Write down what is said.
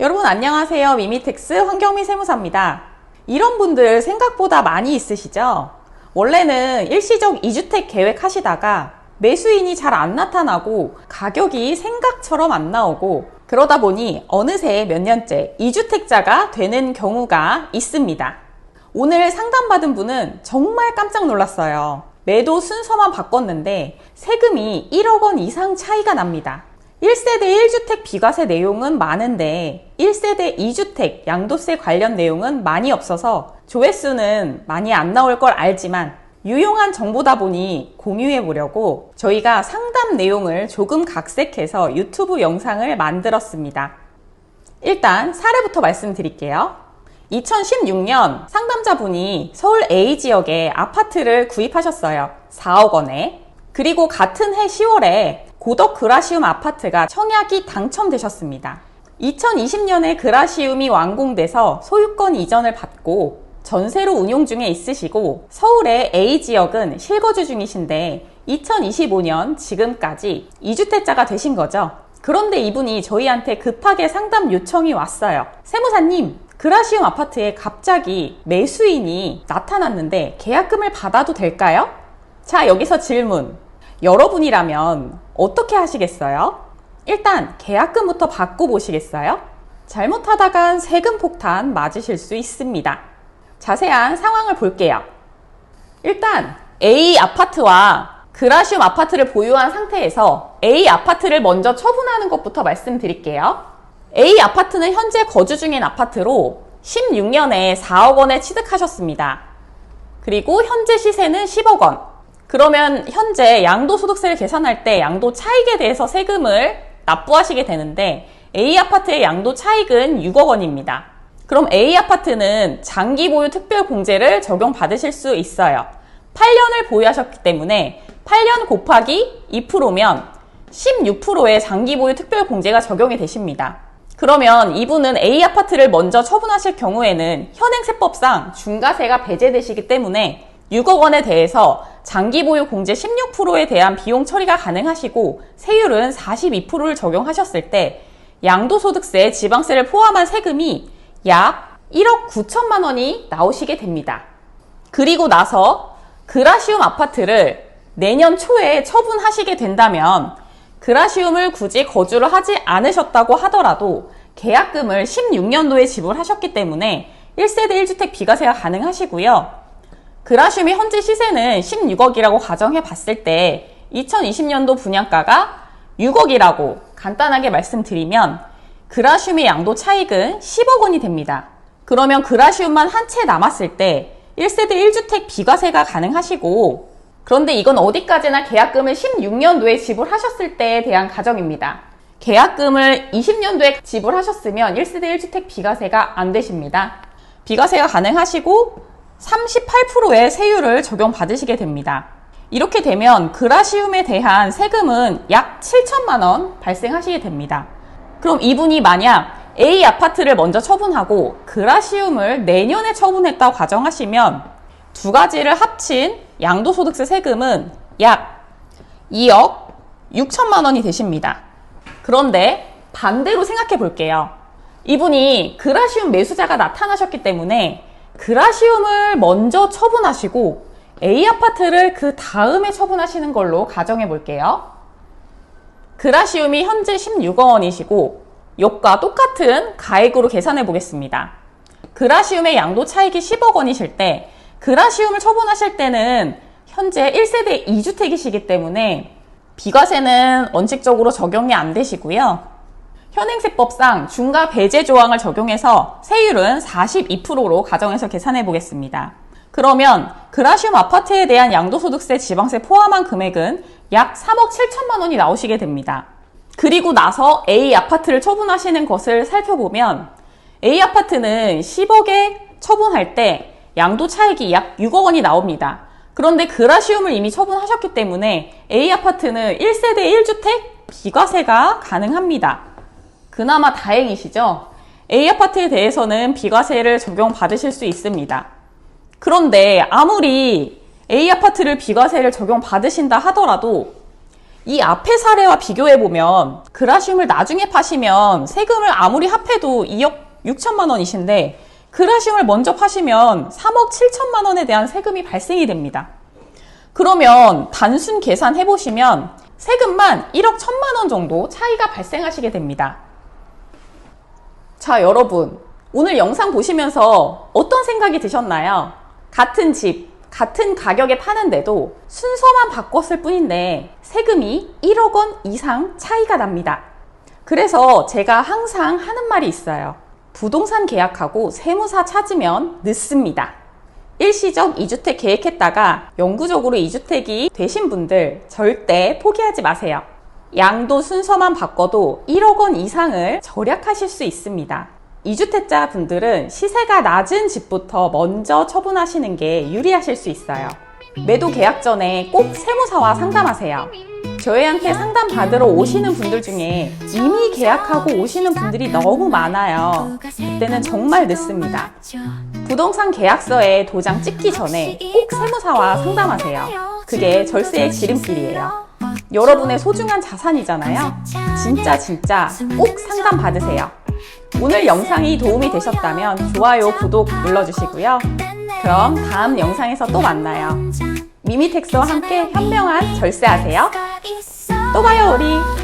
여러분 안녕하세요. 미미텍스 황경미 세무사입니다. 이런 분들 생각보다 많이 있으시죠? 원래는 일시적 2주택 계획 하시다가 매수인이 잘 안 나타나고 가격이 생각처럼 안 나오고 그러다 보니 어느새 몇 년째 2주택자가 되는 경우가 있습니다. 오늘 상담받은 분은 정말 깜짝 놀랐어요. 매도 순서만 바꿨는데 세금이 1억 원 이상 차이가 납니다. 1세대 1주택 비과세 내용은 많은데 1세대 2주택 양도세 관련 내용은 많이 없어서 조회수는 많이 안 나올 걸 알지만 유용한 정보다 보니 공유해 보려고 저희가 상담 내용을 조금 각색해서 유튜브 영상을 만들었습니다. 일단 사례부터 말씀드릴게요. 2016년 상담자분이 서울 A 지역에 아파트를 구입하셨어요. 4억 원에. 그리고 같은 해 10월에 고덕 그라시움 아파트가 청약이 당첨되셨습니다. 2020년에 그라시움이 완공돼서 소유권 이전을 받고 전세로 운용 중에 있으시고 서울의 A 지역은 실거주 중이신데 2025년 지금까지 2주택자가 되신 거죠. 그런데 이분이 저희한테 급하게 상담 요청이 왔어요. 세무사님, 그라시움 아파트에 갑자기 매수인이 나타났는데 계약금을 받아도 될까요? 자, 여기서 질문. 여러분이라면 어떻게 하시겠어요? 일단 계약금부터 받고 보시겠어요? 잘못하다간 세금 폭탄 맞으실 수 있습니다. 자세한 상황을 볼게요. 일단 A 아파트와 그라시움 아파트를 보유한 상태에서 A 아파트를 먼저 처분하는 것부터 말씀드릴게요. A 아파트는 현재 거주 중인 아파트로 16년에 4억 원에 취득하셨습니다. 그리고 현재 시세는 10억 원. 그러면 현재 양도소득세를 계산할 때 양도 차익에 대해서 세금을 납부하시게 되는데 A 아파트의 양도 차익은 6억 원입니다. 그럼 A 아파트는 장기 보유 특별 공제를 적용받으실 수 있어요. 8년을 보유하셨기 때문에 8년 곱하기 2%면 16%의 장기 보유 특별 공제가 적용이 되십니다. 그러면 이분은 A 아파트를 먼저 처분하실 경우에는 현행세법상 중과세가 배제되시기 때문에 6억 원에 대해서 장기 보유 공제 16%에 대한 비용 처리가 가능하시고 세율은 42%를 적용하셨을 때 양도소득세, 지방세를 포함한 세금이 약 1억 9천만 원이 나오시게 됩니다. 그리고 나서 그라시움 아파트를 내년 초에 처분하시게 된다면 그라시움을 굳이 거주를 하지 않으셨다고 하더라도 계약금을 16년도에 지불하셨기 때문에 1세대 1주택 비과세가 가능하시고요. 그라시움이 현재 시세는 16억이라고 가정해 봤을 때 2020년도 분양가가 6억이라고 간단하게 말씀드리면 그라시움의 양도 차익은 10억 원이 됩니다. 그러면 그라시움만 한 채 남았을 때 1세대 1주택 비과세가 가능하시고 그런데 이건 어디까지나 계약금을 16년도에 지불하셨을 때에 대한 가정입니다. 계약금을 20년도에 지불하셨으면 1세대 1주택 비과세가 안 되십니다. 비과세가 가능하시고 38%의 세율을 적용받으시게 됩니다. 이렇게 되면 그라시움에 대한 세금은 약 7천만 원 발생하시게 됩니다. 그럼 이분이 만약 A 아파트를 먼저 처분하고 그라시움을 내년에 처분했다고 가정하시면 두 가지를 합친 양도소득세 세금은 약 2억 6천만 원이 되십니다. 그런데 반대로 생각해 볼게요. 이분이 그라시움 매수자가 나타나셨기 때문에 그라시움을 먼저 처분하시고 A 아파트를 그 다음에 처분하시는 걸로 가정해 볼게요. 그라시움이 현재 16억 원이시고 욕과 똑같은 가액으로 계산해 보겠습니다. 그라시움의 양도 차익이 10억 원이실 때 그라시움을 처분하실 때는 현재 1세대 2주택이시기 때문에 비과세는 원칙적으로 적용이 안 되시고요. 현행세법상 중과 배제 조항을 적용해서 세율은 42%로 가정해서 계산해 보겠습니다. 그러면 그라시움 아파트에 대한 양도소득세, 지방세 포함한 금액은 약 3억 7천만 원이 나오시게 됩니다. 그리고 나서 A 아파트를 처분하시는 것을 살펴보면 A 아파트는 10억에 처분할 때 양도 차익이 약 6억 원이 나옵니다. 그런데 그라시움을 이미 처분하셨기 때문에 A 아파트는 1세대 1주택 비과세가 가능합니다. 그나마 다행이시죠? A 아파트에 대해서는 비과세를 적용받으실 수 있습니다. 그런데 아무리 A 아파트를 비과세를 적용받으신다 하더라도 이 앞의 사례와 비교해 보면 그라슘을 나중에 파시면 세금을 아무리 합해도 2억 6천만 원이신데 그라슘을 먼저 파시면 3억 7천만 원에 대한 세금이 발생이 됩니다. 그러면 단순 계산해 보시면 세금만 1억 1천만 원 정도 차이가 발생하시게 됩니다. 자, 여러분. 오늘 영상 보시면서 어떤 생각이 드셨나요? 같은 집, 같은 가격에 파는데도 순서만 바꿨을 뿐인데 세금이 1억 원 이상 차이가 납니다. 그래서 제가 항상 하는 말이 있어요. 부동산 계약하고 세무사 찾으면 늦습니다. 일시적 2주택 계획했다가 영구적으로 2주택이 되신 분들 절대 포기하지 마세요. 양도 순서만 바꿔도 1억 원 이상을 절약하실 수 있습니다. 2주택자 분들은 시세가 낮은 집부터 먼저 처분하시는 게 유리하실 수 있어요. 매도 계약 전에 꼭 세무사와 상담하세요. 저희한테 상담 받으러 오시는 분들 중에 이미 계약하고 오시는 분들이 너무 많아요. 그때는 정말 늦습니다. 부동산 계약서에 도장 찍기 전에 꼭 세무사와 상담하세요. 그게 절세의 지름길이에요. 여러분의 소중한 자산이잖아요. 진짜 진짜 꼭 상담 받으세요. 오늘 영상이 도움이 되셨다면 좋아요, 구독 눌러주시고요. 그럼 다음 영상에서 또 만나요. 미미텍스와 함께 현명한 절세하세요. 또 봐요, 우리.